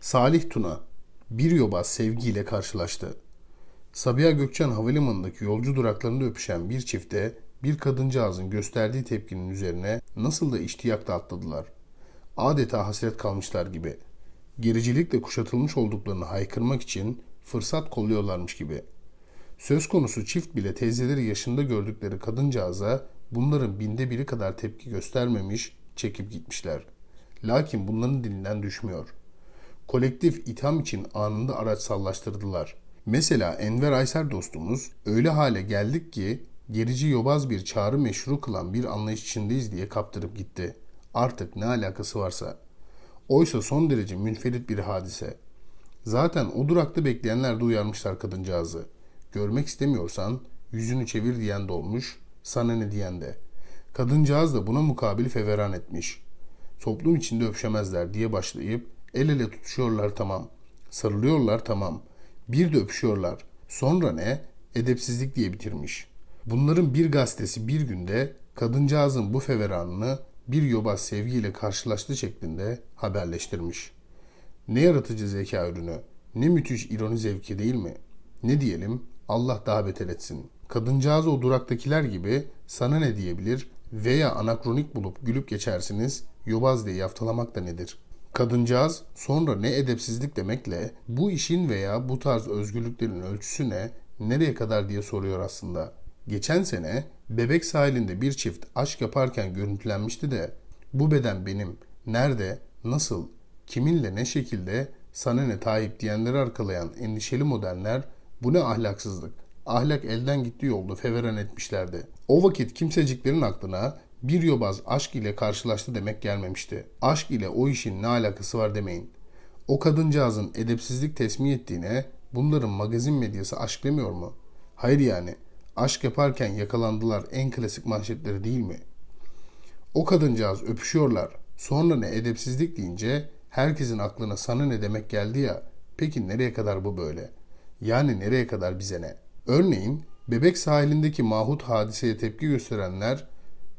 Salih Tuna bir yobaz sevgiyle karşılaştı. Sabiha Gökçen Havalimanı'ndaki yolcu duraklarında öpüşen bir çifte bir kadıncağızın gösterdiği tepkinin üzerine nasıl da iştiyakla atladılar. Adeta hasret kalmışlar gibi. Gericilikle kuşatılmış olduklarını haykırmak için fırsat kolluyorlarmış gibi. Söz konusu çift bile teyzeleri yaşında gördükleri kadıncağıza bunların binde biri kadar tepki göstermemiş, çekip gitmişler. Lakin bunların dilinden düşmüyor. Kolektif itham için anında araç sallaştırdılar. Mesela Enver Ayser dostumuz öyle hale geldik ki gerici yobaz bir çağrı meşru kılan bir anlayış içindeyiz diye kaptırıp gitti. Artık ne alakası varsa. Oysa son derece münferit bir hadise. Zaten o durakta bekleyenler de uyarmışlar kadıncağızı. Görmek istemiyorsan yüzünü çevir diyen de olmuş, sana ne diyen de. Kadıncağız da buna mukabil feveran etmiş. Toplum içinde öpüşemezler diye başlayıp el ele tutuşuyorlar tamam. Sarılıyorlar tamam. Bir de öpüşüyorlar. Sonra ne? Edepsizlik diye bitirmiş. Bunların bir gazetesi bir günde kadıncağızın bu feveranını bir yobaz sevgiyle karşılaştı şeklinde haberleştirmiş. Ne yaratıcı zeka ürünü, ne müthiş ironi zevki değil mi? Ne diyelim, Allah daha beter etsin. Kadıncağız o duraktakiler gibi sana ne diyebilir veya anakronik bulup gülüp geçersiniz, yobaz diye yaftalamak da nedir? Kadıncağız sonra ne edepsizlik demekle bu işin veya bu tarz özgürlüklerin ölçüsü ne, nereye kadar diye soruyor aslında. Geçen sene bebek sahilinde bir çift aşk yaparken görüntülenmişti de bu beden benim, nerede, nasıl, kiminle ne şekilde sana ne Tayyip diyenleri arkalayan endişeli modernler bu ne ahlaksızlık. Ahlak elden gitti yolda feveran etmişlerdi. O vakit kimseciklerin aklına bir yobaz aşk ile karşılaştı demek gelmemişti. Aşk ile o işin ne alakası var demeyin. O kadıncağızın edepsizlik tesmih ettiğine bunların magazin medyası aşk demiyor mu? Hayır yani aşk yaparken yakalandılar en klasik manşetleri değil mi? O kadıncağız öpüşüyorlar. Sonra ne edepsizlik deyince herkesin aklına sana ne demek geldi ya. Peki nereye kadar bu böyle? Yani nereye kadar bize ne? Örneğin bebek sahilindeki mahut hadiseye tepki gösterenler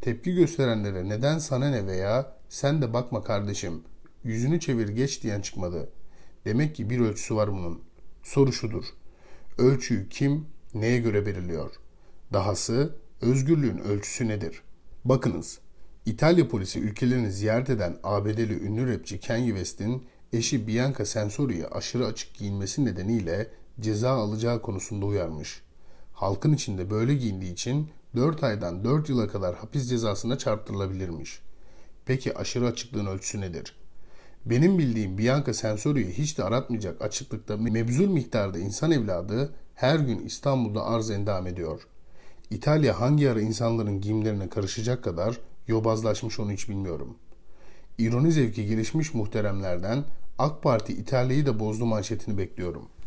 tepki gösterenlere neden sana ne veya sen de bakma kardeşim yüzünü çevir geç diyen çıkmadı. Demek ki bir ölçüsü var bunun. Soru şudur. Ölçüyü kim neye göre belirliyor? Dahası özgürlüğün ölçüsü nedir? Bakınız. İtalya polisi ülkelerini ziyaret eden ABD'li ünlü rapçi Kanye West'in eşi Bianca Sensori'ye aşırı açık giyinmesi nedeniyle ceza alacağı konusunda uyarmış. Halkın içinde böyle giyindiği için 4 aydan 4 yıla kadar hapis cezasına çarptırılabilirmiş. Peki aşırı açıklığın ölçüsü nedir? Benim bildiğim Bianca Sensori'yi hiç de aratmayacak açıklıkta mebzul miktarda insan evladı her gün İstanbul'da arz endam ediyor. İtalya hangi ara insanların giyimlerine karışacak kadar yobazlaşmış onu hiç bilmiyorum. İroni zevki gelişmiş muhteremlerden AK Parti İtalya'yı da bozdu manşetini bekliyorum.''